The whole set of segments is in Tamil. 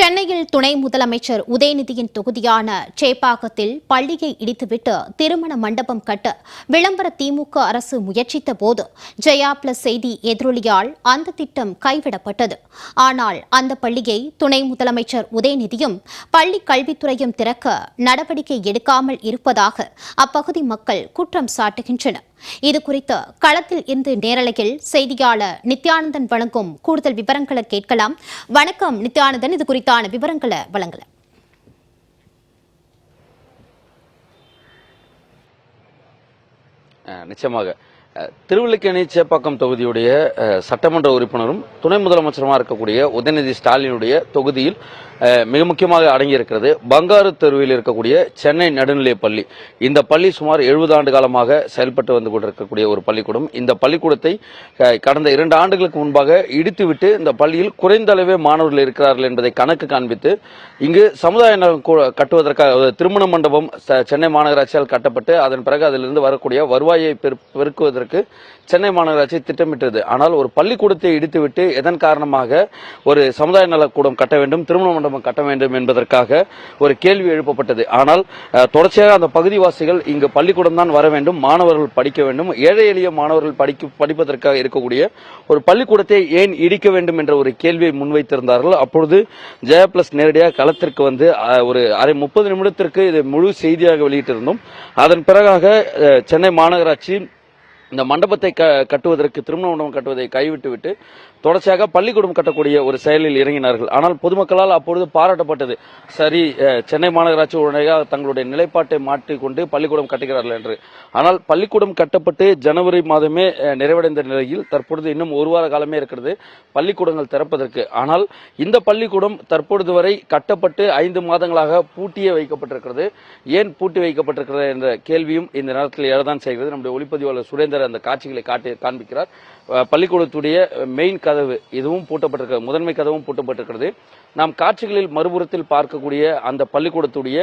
சென்னையில் துணை முதலமைச்சர் உதயநிதியின் தொகுதியான சேப்பாக்கத்தில் பள்ளியை இடித்துவிட்டு திருமண மண்டபம் கட்ட விளம்பர திமுக அரசு முயற்சித்த போது ஜெயா பிளஸ் செய்தி எதிரொலியால் அந்த திட்டம் கைவிடப்பட்டது. ஆனால் அந்த பள்ளியை துணை முதலமைச்சர் உதயநிதியும் பள்ளி கல்வித்துறையும் திறக்க நடவடிக்கை எடுக்காமல் இருப்பதாக அப்பகுதி மக்கள் குற்றம் சாட்டுகின்றனர். இது குறித்து களத்தில் இருந்து நேரலையில் செய்தியாளர் நித்யானந்தன் வழங்கும் கூடுதல் விவரங்களை கேட்கலாம். வணக்கம் நித்யானந்தன். இது குறித்தான விவரங்களை வழங்கல நிச்சயமாக. திருவல்லிக்கேணி சேப்பாக்கம் தொகுதியுடைய சட்டமன்ற உறுப்பினரும் துணை முதலமைச்சருமா இருக்கக்கூடிய உதயநிதி ஸ்டாலினுடைய தொகுதியில் மிக முக்கியமாக அடங்கியிருக்கிறது பங்காரு தெருவில் இருக்கக்கூடிய சென்னை நடுநிலைப் பள்ளி. இந்த பள்ளி சுமார் எழுபது ஆண்டு காலமாக செயல்பட்டு வந்து கொண்டிருக்கக்கூடிய ஒரு பள்ளிக்கூடம். இந்த பள்ளிக்கூடத்தை கடந்த இரண்டு ஆண்டுகளுக்கு முன்பாக இடித்துவிட்டு இந்த பள்ளியில் குறைந்த அளவே மாணவர்கள் இருக்கிறார்கள் என்பதை கணக்கு காண்பித்து இங்கு சமுதாய கூ- கட்டுவதற்காக திருமண மண்டபம் சென்னை மாநகராட்சியால் கட்டப்பட்டு அதன் பிறகு அதிலிருந்து வரக்கூடிய வருவாயை பெருக்குவதற்கு பெருக்குவதற்கு சென்னை மாநகராட்சி திட்டமிட்டது. ஆனால் ஒரு பள்ளிக்கூடத்தை இடித்துவிட்டு எதன் காரணமாக ஒரு சமுதாய நலக்கூடம் கட்ட வேண்டும் திருமண மண்டபம் கட்ட வேண்டும் என்பதற்காக ஒரு கேள்வி எழுப்பப்பட்டது. ஆனால் தொடர்ச்சியாக அந்த பகுதிவாசிகள் இங்கு பள்ளிக்கூடம் தான் வர வேண்டும் மாணவர்கள் படிக்க வேண்டும். ஏழை எளிய மாணவர்கள் படிக்க படிப்பதற்காக இருக்கக்கூடிய ஒரு பள்ளிக்கூடத்தை ஏன் இடிக்க வேண்டும் என்ற ஒரு கேள்வியை முன்வைத்திருந்தார்கள். அப்பொழுது ஜெயா பிளஸ் நேரடியாக களத்திற்கு வந்து ஒரு அரை முப்பது நிமிடத்திற்கு இது முழு செய்தியாக வெளியிட்டிருந்தோம். அதன் பிறகாக சென்னை மாநகராட்சி இந்த மண்டபத்தை க கட்டுவதற்கு திருமண மண்டபம் கட்டுவதை கைவிட்டுவிட்டு தொடர்ச்சியாக பள்ளிக்கூடம் கட்டக்கூடிய ஒரு செயலில் இறங்கினார்கள். ஆனால் பொதுமக்களால் அப்பொழுது பாராட்டப்பட்டது. சரி சென்னை மாநகராட்சி உடனடியாக தங்களுடைய நிலைப்பாட்டை மாற்றிக்கொண்டு பள்ளிக்கூடம் கட்டுகிறார்கள் என்று. ஆனால் பள்ளிக்கூடம் கட்டப்பட்டு ஜனவரி மாதமே நிறைவடைந்த நிலையில் தற்பொழுது இன்னும் ஒரு வார காலமே இருக்கிறது பள்ளிக்கூடங்கள் திறப்பதற்கு. ஆனால் இந்த பள்ளிக்கூடம் தற்பொழுது வரை கட்டப்பட்டு ஐந்து மாதங்களாக பூட்டியே வைக்கப்பட்டிருக்கிறது. ஏன் பூட்டி வைக்கப்பட்டிருக்கிறது என்ற கேள்வியும் இந்த நேரத்தில் எழதான் செய்கிறது. நம்முடைய ஒளிப்பதிவாளர் சுரேந்தர் அந்த காட்சிகளை காட்டி காண்பிக்கிறார். பள்ளிக்கூடத்துடைய மெயின் கதவு இதுவும் பூட்டப்பட்டிருக்கிறது முதன்மை கதவும் பூட்டப்பட்டிருக்கிறது. நாம் காட்சிகளில் மறுபுறத்தில் பார்க்கக்கூடிய அந்த பள்ளிக்கூடத்துடைய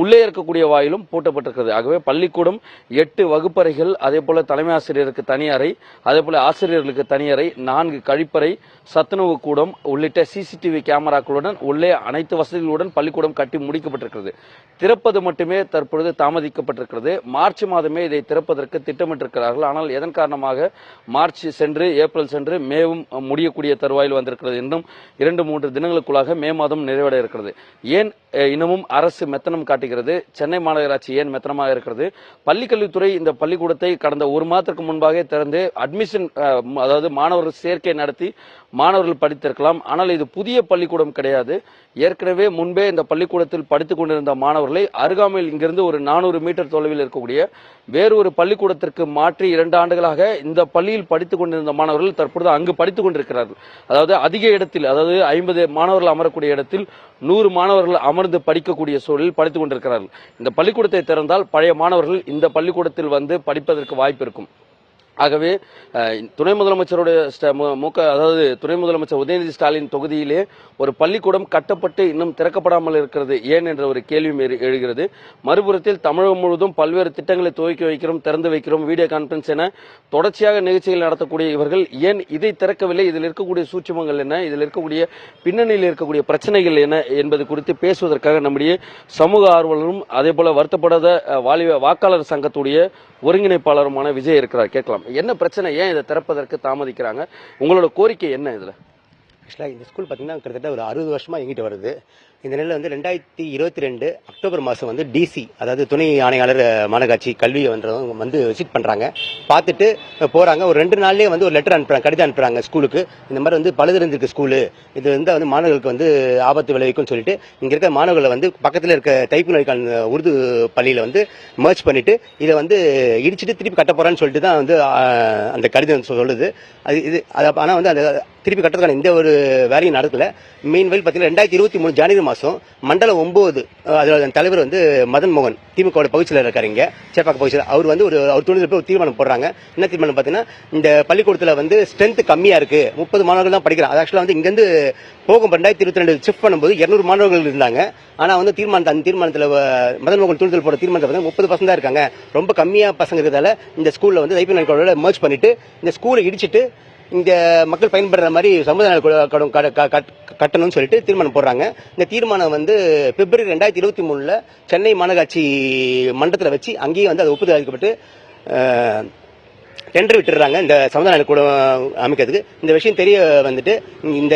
உள்ளே இருக்கக்கூடிய வாயிலும் பூட்டப்பட்டிருக்கிறது. ஆகவே பள்ளிக்கூடம் எட்டு வகுப்பறைகள் அதே போல தலைமை ஆசிரியருக்கு தனி அறை அதே போல ஆசிரியர்களுக்கு தனி அறை நான்கு கழிப்பறை சத்துணவு கூடம் உள்ளிட்ட சிசிடிவி கேமராக்களுடன் உள்ளே அனைத்து வசதிகளுடன் பள்ளிக்கூடம் கட்டி முடிக்கப்பட்டிருக்கிறது. திறப்பது மட்டுமே தற்பொழுது தாமதிக்கப்பட்டிருக்கிறது. மார்ச் மாதமே இதை திறப்பதற்கு திட்டமிட்டிருக்கிறார்கள். ஆனால் எதன் காரணமாக மார்ச் சென்று ஏப்ரல் சென்று மேவும் முடியக்கூடிய தருவாயில் வந்திருக்கிறது இன்னும் இரண்டு மூன்று தினங்களுக்குள்ளாக மே மாதம் நிறைவட இருக்கிறது. ஏன் இன்னமும் அரசு மெத்தனம் காட்டுகிறது? சென்னை மாநகராட்சி ஏன் மெத்தனமாக இருக்கிறது? பள்ளிக்கல்வித்துறை இந்த பள்ளிக்கூடத்தை கடந்த ஒரு மாதத்திற்கு முன்பாக திறந்து அட்மிஷன் அதாவது மாணவர்கள் சேர்க்கை நடத்தி மாணவர்கள் படித்திருக்கலாம். ஆனால் இது புதிய பள்ளிக்கூடம் கிடையாது. ஏற்கனவே முன்பே இந்த பள்ளிக்கூடத்தில் படித்துக் கொண்டிருந்த மாணவர்களை அருகாமையில் இங்கிருந்து ஒரு நானூறு மீட்டர் தொலைவில் இருக்கக்கூடிய வேறு ஒரு பள்ளிக்கூடத்திற்கு மாற்றி இரண்டு ஆண்டுகளாக இந்த பள்ளியில் படித்துக் கொண்டிருந்த மாணவர்கள் தற்பொழுது அங்கு படி படித்துக் கொண்டிருக்கிறார்கள். அதாவது அதிக இடத்தில் அதாவது ஐம்பது மாணவர்கள் அமரக்கூடிய இடத்தில் நூறு மாணவர்கள் அமர்ந்து படிக்கக்கூடிய சூழலில் படித்துக் கொண்டிருக்கிறார்கள். இந்த பள்ளிக்கூடத்தை திறந்தால் பழைய மாணவர்கள் இந்த பள்ளிக்கூடத்தில் வந்து படிப்பதற்கு வாய்ப்பு இருக்கும். ஆகவே துணை முதலமைச்சருடைய முக அதாவது துணை முதலமைச்சர் உதயநிதி ஸ்டாலின் தொகுதியிலே ஒரு பள்ளிக்கூடம் கட்டப்பட்டு இன்னும் திறக்கப்படாமல் இருக்கிறது. ஏன் என்ற ஒரு கேள்வியும் எழுகிறது. மறுபுறத்தில் தமிழகம் முழுவதும் பல்வேறு திட்டங்களை துவக்கி வைக்கிறோம் திறந்து வைக்கிறோம் வீடியோ கான்பரன்ஸ் என தொடர்ச்சியாக நிகழ்ச்சிகள் நடத்தக்கூடிய இவர்கள் ஏன் இதை திறக்கவில்லை? இதில் இருக்கக்கூடிய சூட்சமங்கள் என்ன? இதில் இருக்கக்கூடிய பின்னணியில் இருக்கக்கூடிய பிரச்சனைகள் என்ன என்பது குறித்து பேசுவதற்காக நம்முடைய சமூக ஆர்வலரும் அதே போல வருத்தப்படாத வாலிப வாக்காளர் சங்கத்துடைய ஒருங்கிணைப்பாளருமான விஜய் இருக்கிறார். கேட்கலாம். என்ன பிரச்சனை ஏன் இதை திறப்பதற்கு தாமதிக்கிறாங்க? உங்களோட கோரிக்கை என்ன இதுல? ஆக்சுவலாக இந்த ஸ்கூல் பார்த்தீங்கன்னா கிட்டத்தட்ட ஒரு அறுபது வருஷமா எங்கிட்ட வருது. இந்த நிலையில் வந்து ரெண்டாயிரத்தி இருபத்தி ரெண்டு அக்டோபர் மாதம் வந்து டிசி அதாவது துணை ஆணையாளர் மாநகராட்சி கல்வி வந்தவங்க வந்து விசிட் பண்ணுறாங்க பார்த்துட்டு போகிறாங்க ஒரு ரெண்டு நாள்லேயே வந்து ஒரு லெட்டர் அனுப்புகிறாங்க கடிதம் அனுப்புகிறாங்க ஸ்கூலுக்கு. இந்த மாதிரி வந்து பழுதிருந்திருக்கு ஸ்கூலு. இது வந்து வந்து மாணவர்களுக்கு வந்து ஆபத்து விளைவிக்கும்னு சொல்லிட்டு இங்கே இருக்க மாணவர்களை வந்து பக்கத்தில் இருக்க தைப்பு நோய்க்கான உருது பள்ளியில் வந்து மர்ச் பண்ணிவிட்டு இதை வந்து இடிச்சிட்டு திருப்பி கட்ட போகிறான்னு சொல்லிட்டு தான் வந்து அந்த கடிதம் சொல்லுது. அது இது அது ஆனால் வந்து அந்த திருப்பி கட்டுறதுக்கான எந்த ஒரு வேலையும் நடக்கல. மெயின் வெயில் பார்த்தீங்கன்னா ரெண்டாயிரத்தி இருபத்தி மூணு ஜனவரி மாதம் மண்டலம் ஒம்பது அதோட தலைவர் வந்து மதன் மோகன் திமுக பகுதியில் இருக்காரு இங்கே சேப்பாக்க பகுதியில் அவர் வந்து ஒரு அவர் துணியில் போய் தீர்மானம் போடுறாங்க. என்ன தீர்மானம் பார்த்தீங்கன்னா இந்த பள்ளிக்கூடத்தில் வந்து ஸ்ட்ரென்த் கம்மியாக இருக்கு. முப்பது மாணவர்கள் தான் படிக்கிறாங்க. அது ஆக்சுவலாக வந்து இங்கேருந்து போகும். ரெண்டாயிரத்தி இருபத்தி ரெண்டு ஷிஃப்ட் பண்ணும்போது இரநூறு மாணவர்கள் இருந்தாங்க. ஆனால் வந்து தீர்மானத்தை அந்த தீர்மானத்தில் மதன் மோகன் துணிதல் போட தீர்மானத்தை பார்த்தீங்கன்னா முப்பது பசங்க தான் இருக்காங்க. ரொம்ப கம்மியாக பசங்க இருக்கிறதால இந்த ஸ்கூலில் வந்து தைப்பியல் மர்ச் பண்ணிட்டு இந்த ஸ்கூலை இடிச்சிட்டு இந்த மக்கள் பயன்படுற மாதிரி சமுதாய நல கடன் க- க- கட்- கட்டணும்னு சொல்லிட்டு தீர்மானம் போடுறாங்க. இந்த தீர்மானம் வந்து பிப்ரவரி ரெண்டாயிரத்தி இருபத்தி மூணுல சென்னை மாநகராட்சி மன்றத்தில் வச்சு அங்கேயே வந்து அது ஒப்புதல் அளிக்கப்பட்டு டெண்டர் விட்டுறாங்க இந்த சமுதாய நலக்கூடம் அமைக்கிறதுக்கு. இந்த விஷயம் தெரிய வந்துட்டு இந்த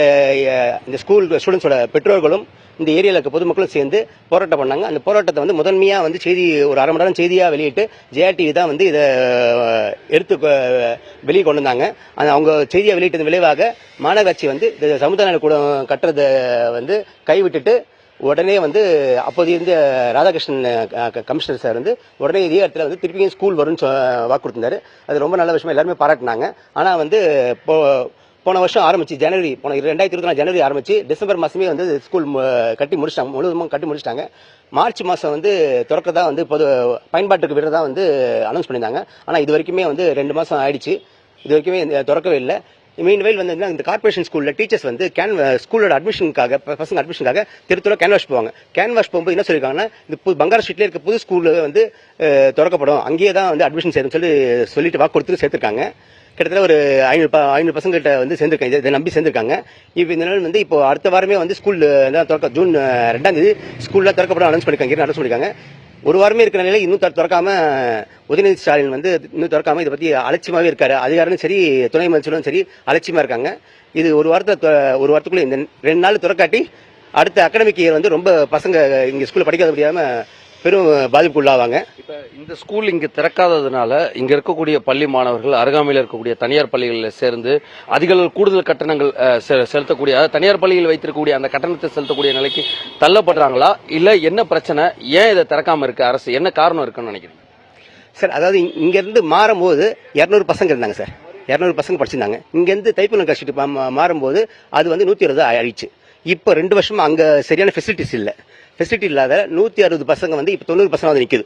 இந்த ஸ்கூல் ஸ்டூடெண்ட்ஸோட பெற்றோர்களும் இந்த ஏரியாவில் இருக்க பொதுமக்களும் சேர்ந்து போராட்டம் பண்ணாங்க. அந்த போராட்டத்தை வந்து முதன்மையாக வந்து செய்தி ஒரு அரை மணி நேரம் செய்தியாக வெளியிட்டு ஜேஆர்டிவி தான் வந்து இதை எடுத்து வெளியே கொண்டு வந்தாங்க. அவங்க செய்தியை வெளியிட்டது விளைவாக மாநகராட்சி வந்து இந்த சமுதாய கூடம் கட்டுறதை வந்து கைவிட்டுட்டு உடனே வந்து அப்போது இருந்த ராதாகிருஷ்ணன் க- கமிஷனர் சார் வந்து உடனே இதே இடத்துல வந்து திருப்பியும் ஸ்கூல் வரும்னு சொ- வாக்கு அது ரொம்ப நல்ல விஷயமா எல்லாருமே பாராட்டினாங்க. ஆனால் வந்து இப்போ போன வருஷம் ஆரம்பிச்சு ஜனவரி போன ரெண்டாயிரத்தி இருபத்தி நாலு ஜனவரி ஆரம்பிச்சு டிசம்பர் மாதமே வந்து ஸ்கூல் கட்டி முடிச்சிட்டாங்க. முழுவதுமாக கட்டி முடிச்சிட்டாங்க. மார்ச் மாதம் வந்து திறக்கறதா வந்து பொது பயன்பாட்டுக்கு விடுறதா வந்து அனௌன்ஸ் பண்ணியிருந்தாங்க. ஆனால் இது வரைக்குமே வந்து ரெண்டு மாதம் ஆயிடுச்சு. இது வரைக்குமே திறக்கவே இல்லை. மீன்வெயில் வந்து இந்த கார்பரேஷன் ஸ்கூலில் டீச்சர்ஸ் வந்து கேன் ஸ்கூலோட அட்மிஷனுக்காக பசங்க அட்மிஷனுக்காக திருத்தூர கேன்வாஷ் போவாங்க. கேன்வாஷ் போகும்போது என்ன சொல்லியிருக்காங்கன்னா இந்த புது பங்கார ஸ்ட்ரீட்ல இருக்க புது ஸ்கூலில் வந்து திறக்கப்படும். அங்கேயே தான் வந்து அட்மிஷன் செய்யணும்னு சொல்லி சொல்லிட்டு வாக்கு கொடுத்துட்டு சேர்த்துருக்காங்க. கிட்டத்தட்ட ஒரு ஐநூறு ஐநூறு பசங்க கிட்ட வந்து சேர்ந்துருக்காங்க இதை நம்பி சேர்ந்துருக்காங்க. இப்போ இந்த நாள் வந்து இப்போ அடுத்த வாரமே வந்து ஸ்கூல் தான் திறக்க ஜூன் ரெண்டாம் தேதி ஸ்கூலில் திறக்கப்படும் அனௌன்ஸ் பண்ணிருக்காங்க. அனௌன்ஸ் பண்ணிருக்காங்க. ஒரு வாரமே இருக்கிற நிலையில் இன்னும் திறக்காம உதயநிதி ஸ்டாலின் வந்து இன்னும் திறக்காம இதை பற்றி அலட்சியமாவே இருக்காரு. அதிகாரம் சரி துணை அமைச்சரும் சரி அலட்சியமா இருக்காங்க. இது ஒரு வாரத்தை ஒரு வாரத்துக்குள்ளே இந்த ரெண்டு நாள் திறக்காட்டி அடுத்த அகாடமிக் இயர் வந்து ரொம்ப பசங்க இங்கே ஸ்கூலில் படிக்காத முடியாமல் பெரும் பாதிப்புக்கு உள்ளாவாங்க இப்ப இந்த ஸ்கூல் இங்க திறக்காததுனால இங்க இருக்கக்கூடிய பள்ளி மாணவர்கள் அருகாமையில் இருக்கக்கூடிய தனியார் பள்ளிகளில் சேர்ந்து அதிக கூடுதல் கட்டணங்கள் செலுத்தக்கூடிய அதாவது தனியார் பள்ளியில் வைத்திருக்கக்கூடிய அந்த கட்டணத்தை செலுத்தக்கூடிய நிலைக்கு தள்ளப்படுறாங்களா? இல்ல என்ன பிரச்சனை? ஏன் இதை திறக்காம இருக்கு அரசு? என்ன காரணம் இருக்குன்னு நினைக்கிறீங்க? சார் அதாவது இங்க- இங்க இருந்து மாறும்போது இருநூறு பசங்க இருந்தாங்க சார். இருநூறு பசங்க படிச்சிருந்தாங்க. இங்க இருந்து தைப்பூர் கஷ்டிட்டு மாறும்போது அது வந்து நூத்தி அறுபது ஆயிடுச்சு. இப்போ ரெண்டு வருஷமா அங்க சரியான ஃபெசிலிட்டிஸ் இல்ல. ஃபெசிலிட்டி இல்லாத நூத்தி அறுபது பசங்க வந்து இப்போ தொண்ணூறு பசங்க வந்து நிக்குது.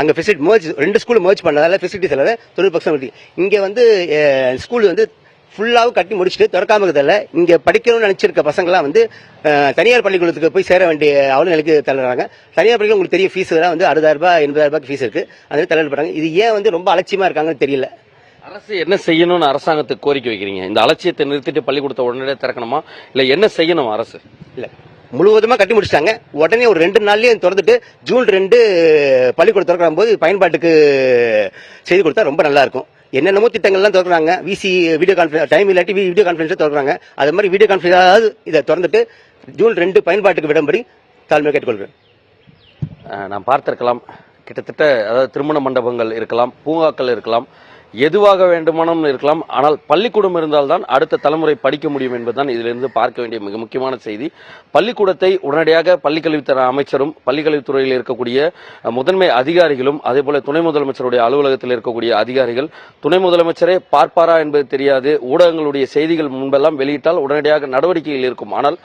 அங்க ஃபெசிலிட்டி merge ரெண்டு ஸ்கூல் merge பண்ணதால ஃபெசிலிட்டிஸ் இல்லாத தொண்ணூறு பர்சன்ட் இங்க வந்து ஸ்கூல் வந்து ஃபுல்லாவும் கட்டி முடிச்சுட்டு திறக்காம இருக்கிறதால இங்க படிக்கணும்னு நினைச்சிருக்க பசங்கலாம் வந்து தனியார் பள்ளிக்கூடத்துக்கு போய் சேர வேண்டிய அவ்வளவு நிலைக்கு தள்ளுறாங்க. தனியார் பள்ளிக்கூடம் உங்களுக்கு தெரியும் ஃபீஸ் தான் வந்து அறுபதாயிரம் ரூபாய் எண்பதாயிரம் ரூபாய்க்கு ஃபீஸ் இருக்கு. அதனால தள்ளப்படுறாங்க இது ஏன் வந்து ரொம்ப அலட்சியமா இருக்காங்கன்னு தெரியல. அரசு என்ன செய்யணும்னு அரசாங்கத்துக்கு கோரிக்கை வைக்கிறீங்க? இந்த அலட்சியத்தை நிறுத்திட்டு பள்ளிக்கூடத்தை உடனடியாக திறக்கணுமா? இல்ல என்ன செய்யணும் அரசு? இல்ல. முழுவதுமா கட்டி முடிச்சிட்டாங்க. உடனே ஒரு ரெண்டு நாள்லயே திறந்துட்டு ஜூன் ரெண்டு பள்ளிக்கூடம் திறக்கிற போது பயன்பாட்டுக்கு செய்து கொடுத்தா ரொம்ப நல்லா இருக்கும் என்னென்னமோ திட்டங்கள்லாம் திறக்கிறாங்க. விசி வீடியோ கான்ஃபரன்ஸ் டைம் இல்லாட்டி வீடியோ கான்ஃபரன்ஸ் திறக்கிறாங்க. அது மாதிரி வீடியோ கான்ஃபரன்ஸ் இதை திறந்துட்டு ஜூன் ரெண்டு பயன்பாட்டுக்கு விடும்படி தாழ்மை கேட்டுக்கொள்கிறேன். நான் பார்த்திருக்கலாம். கிட்டத்தட்ட அதாவது திருமண மண்டபங்கள் இருக்கலாம் பூங்காக்கள் இருக்கலாம். எதுவாக வேண்டுமானும் இருக்கலாம். ஆனால் பள்ளிக்கூடம் இருந்தால்தான் அடுத்த தலைமுறை படிக்க முடியும் என்பதுதான் இதிலிருந்து பார்க்க வேண்டிய மிக முக்கியமான செய்தி. பள்ளிக்கூடத்தை உடனடியாக பள்ளிக்கல்வித்துறை அமைச்சரும் பள்ளிக்கல்வித்துறையில் இருக்கக்கூடிய முதன்மை அதிகாரிகளும் அதேபோல துணை முதலமைச்சருடைய அலுவலகத்தில் இருக்கக்கூடிய அதிகாரிகள் துணை முதலமைச்சரே பார்ப்பாரா என்பது தெரியாது. ஊடகங்களுடைய செய்திகள் முன்பெல்லாம் வெளியிட்டால் உடனடியாக நடவடிக்கைகள் இருக்கும். ஆனால்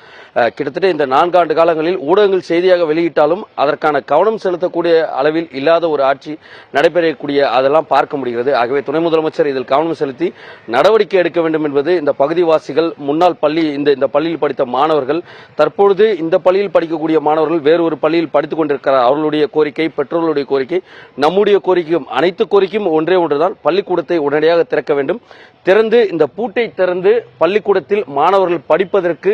கிட்டத்தட்ட இந்த நான்காண்டு காலங்களில் ஊடகங்கள் செய்தியாக வெளியிட்டாலும் அதற்கான கவனம் செலுத்தக்கூடிய அளவில் இல்லாத ஒரு ஆட்சி நடைபெறக்கூடிய அதெல்லாம் பார்க்க முடிகிறது. ஆகவே துணை முதலமைச்சர் இதில் கவனம் செலுத்தி நடவடிக்கை எடுக்க வேண்டும் என்பது இந்த பகுதிவாசிகள் முன்னாள் பள்ளி இந்த இந்த பள்ளியில் படித்த மாணவர்கள் தற்பொழுது இந்த பள்ளியில் படிக்கக்கூடிய மாணவர்கள் வேறு ஒரு பள்ளியில் படித்துக் கொண்டிருக்கிறார். அவர்களுடைய கோரிக்கை பெற்றோர்களுடைய கோரிக்கை நம்முடைய கோரிக்கையும் அனைத்து கோரிக்கையும் ஒன்றே ஒன்றுதான். பள்ளிக்கூடத்தை உடனடியாக திறக்க வேண்டும். திறந்து இந்த பூட்டை திறந்து பள்ளிக்கூடத்தில் மாணவர்கள் படிப்பதற்கு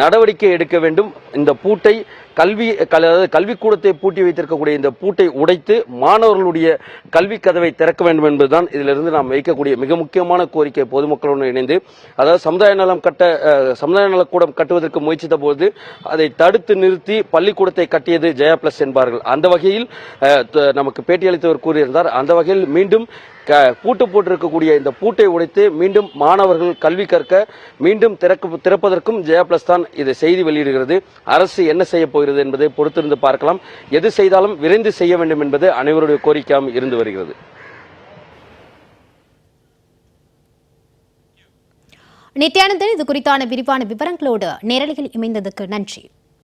நடவடிக்கை எடுக்க வேண்டும். இந்த பூட்டை கல்வி கல்- அதாவது கல்விக்கூடத்தை பூட்டி வைத்திருக்கக்கூடிய இந்த பூட்டை உடைத்து மாணவர்களுடைய கல்வி கதவை திறக்க வேண்டும் என்பதுதான் இதிலிருந்து நாம் வைக்கக்கூடிய மிக முக்கியமான கோரிக்கை. பொதுமக்களுடன் இணைந்து அதாவது சமுதாய நலம் கட்ட சமுதாய நலக்கூடம் கட்டுவதற்கு முயற்சித்த போது அதை தடுத்து நிறுத்தி பள்ளிக்கூடத்தை கட்டியது ஜெயா பிளஸ் என்பார்கள். அந்த வகையில் நமக்கு பேட்டியளித்தவர் கூறியிருந்தார். அந்த வகையில் மீண்டும் பூட்டு போட்டிருக்கக்கூடிய இந்த பூட்டை உடைத்து மீண்டும் மாணவர்கள் கல்வி கற்க மீண்டும் திறக்க திறப்பதற்கும் ஜெயா பிளஸ் தான் இது செய்தி வெளியிடுகிறது. அரசு என்ன செய்ய போகிறது என்பதை பொறுத்திருந்து பார்க்கலாம். எது செய்தாலும் விரைந்து செய்ய வேண்டும் என்பது அனைவருடைய கோரிக்கையாகவும் இருந்து வருகிறது. நித்யானந்தன் இது குறித்தான விரிவான விவரங்களோடு நேரலையில் இணைந்ததுக்கு நன்றி.